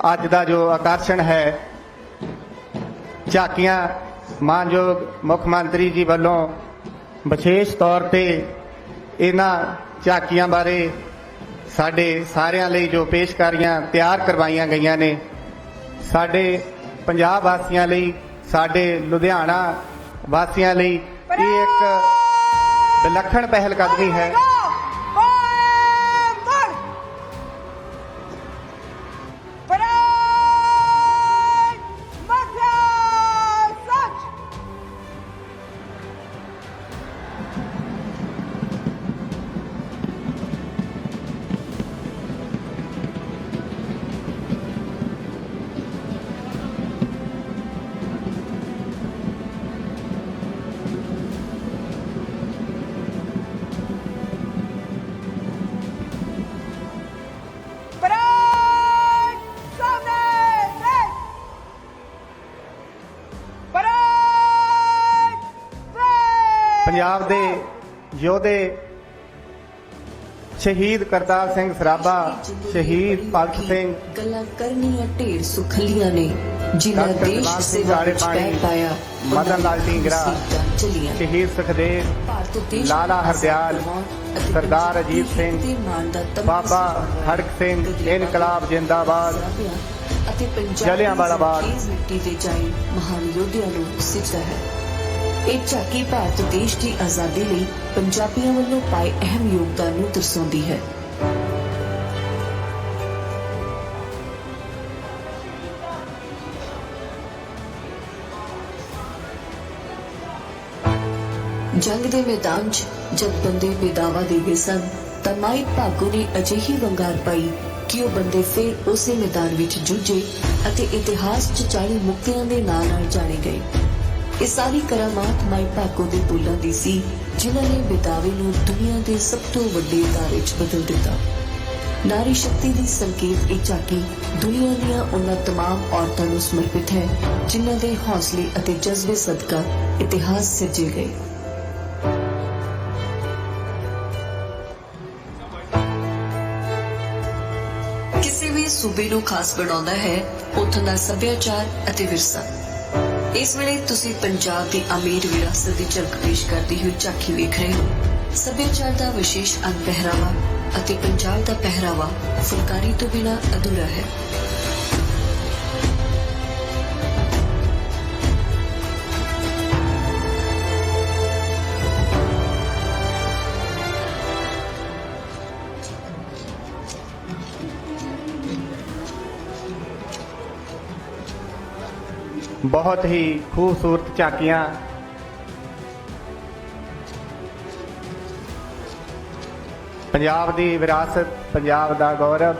ਅੱਜ ਦਾ ਜੋ ਆਕਰਸ਼ਣ ਹੈ, ਝਾਕੀਆਂ ਮਾਨਯੋਗ ਮੁੱਖ ਮੰਤਰੀ ਜੀ ਵੱਲੋਂ ਵਿਸ਼ੇਸ਼ ਤੌਰ ਤੇ ਇਹਨਾਂ ਝਾਕੀਆਂ ਬਾਰੇ ਸਾਡੇ ਸਾਰਿਆਂ ਲਈ ਜੋ ਪੇਸ਼ਕਾਰੀਆਂ ਤਿਆਰ ਕਰਵਾਈਆਂ ਗਈਆਂ ਨੇ, ਸਾਡੇ ਪੰਜਾਬ ਵਾਸੀਆਂ ਲਈ, ਸਾਡੇ ਲੁਧਿਆਣਾ ਵਾਸੀਆਂ ਲਈ ਇਹ ਇੱਕ ਵਿਲੱਖਣ ਪਹਿਲ ਕਦਮੀ ਹੈ। ਪੰਜਾਬ ਦੇ ਯੋਧੇ ਸ਼ਹੀਦ ਕਰਤਾਰ ਸਿੰਘ ਸਰਾਭਾ ਸ਼ਹੀਦ ਭਗਤ ਸਿੰਘ ਗੱਲਾਂ ਕਰਨੀਆਂ ਢੇਰ ਸੁਖਲੀਆਂ ਨੇ ਜਿਨ੍ਹਾਂ ਦੇਸ਼ ਸੇਵਾ ਵਿੱਚ ਪੈ ਪਾਇਆ ਮਦਨ ਲਾਲ ਢੀਂਗਰਾ, ਸ਼ਹੀਦ ਸੁਖਦੇਵ ਲਾਲਾ ਹਰਦਿਆਲ, ਸਰਦਾਰ ਅਜੀਤ ਸਿੰਘ, ਤੇ ਬਾਬਾ। ਖੜਕ ਸਿੰਘ ਇਨਕਲਾਬ ਜਿੰਦਾਬਾਦ ਅਤੇ ਪੰਜਾਬ ਜਲਿਆਂਵਾਲਾ ਬਾਗ। ਮਿੱਟੀ ਦੇ ਜਾਈ ਮਹਾਨ ਯੋਧਿਆਂ ਨੂੰ ਸਿੱਖਦਾ ਹੈ ਇਹ ਝਾਕੀ ਭਾਰਤ ਦੇਸ਼ ਦੀ ਆਜ਼ਾਦੀ ਲਈ ਪੰਜਾਬੀਆਂ ਵੱਲੋਂ ਪਾਏ ਅਹਿਮ ਯੋਗਦਾਨ ਨੂੰ ਦਰਸਾਉਂਦੀ ਹੈ। ਜੰਗ ਦੇ ਮੈਦਾਨ 'ਚ ਜਦ ਬੰਦੇ ਬੇਦਾਵਾ ਦੇ ਗਏ ਸਨ, ਤਾਂ ਮਾਈ ਭਾਗੋ ਨੇ ਅਜਿਹੀ ਵੰਗਾਰ ਪਾਈ ਕਿ ਉਹ ਬੰਦੇ ਫਿਰ ਉਸੇ ਮੈਦਾਨ ਵਿੱਚ ਜੂਝੇ ਅਤੇ ਇਤਿਹਾਸ 'ਚ 40 ਮੁਕਤਿਆਂ ਦੇ ਨਾਂ ਨਾਲ ਜਾਣੇ ਗਏ। ਇਹ ਸਾਰੀ ਕਰਾਮਾਤ ਮਾਈ ਭਾਗੋ ਦੇ ਬੋਲਾਂ ਦੀ ਸੀ ਜਿਨ੍ਹਾਂ ਨੇ ਬੇਦਾਵੇ ਨੂੰ ਦੁਨੀਆ ਦੇ ਸਭ ਤੋਂ ਵੱਡੇ ਅਦਾਰੇ 'ਚ ਬਦਲ ਦਿੱਤਾ ਨਾਰੀ ਸ਼ਕਤੀ ਦੀ ਸੰਕੇਤ ਇਹ ਝਾਕੀ ਦੁਨੀਆ ਦੀਆਂ ਉਹਨਾਂ तमाम ਔਰਤਾਂ ਨੂੰ ਸਮਰਪਿਤ ਹੈ ਜਿਨ੍ਹਾਂ ਦੇ ਹੌਸਲੇ ਅਤੇ ਜਜ਼ਬੇ ਸਦਕਾ ਇਤਿਹਾਸ ਸਿਰਜੇ ਗਏ ਕਿਸੇ ਵੀ ਸੂਬੇ ਨੂੰ ਖਾਸ ਬਣਾਉਂਦਾ ਹੈ ਉੱਥੋਂ ਦਾ ਸੱਭਿਆਚਾਰ ਅਤੇ ਵਿਰਸਾ ਇਸ ਵੇਲੇ ਤੁਸੀਂ ਪੰਜਾਬ ਦੀ ਅਮੀਰ ਵਿਰਾਸਤ ਦੀ ਝਲਕ ਪੇਸ਼ ਕਰਦੀ ਹੋਈ ਝਾਕੀ ਵੇਖ ਰਹੇ ਹੋ। ਸੱਭਿਆਚਾਰ ਦਾ ਵਿਸ਼ੇਸ਼ ਅੰਗ ਪਹਿਰਾਵਾ ਅਤੇ ਪੰਜਾਬ ਦਾ ਪਹਿਰਾਵਾ ਫੁਲਕਾਰੀ ਤੋਂ ਬਿਨਾ ਅਧੂਰਾ ਹੈ। ਬਹੁਤ ਹੀ ਖੂਬਸੂਰਤ ਝਾਕੀਆਂ ਪੰਜਾਬ ਦੀ ਵਿਰਾਸਤ ਪੰਜਾਬ ਦਾ ਗੌਰਵ।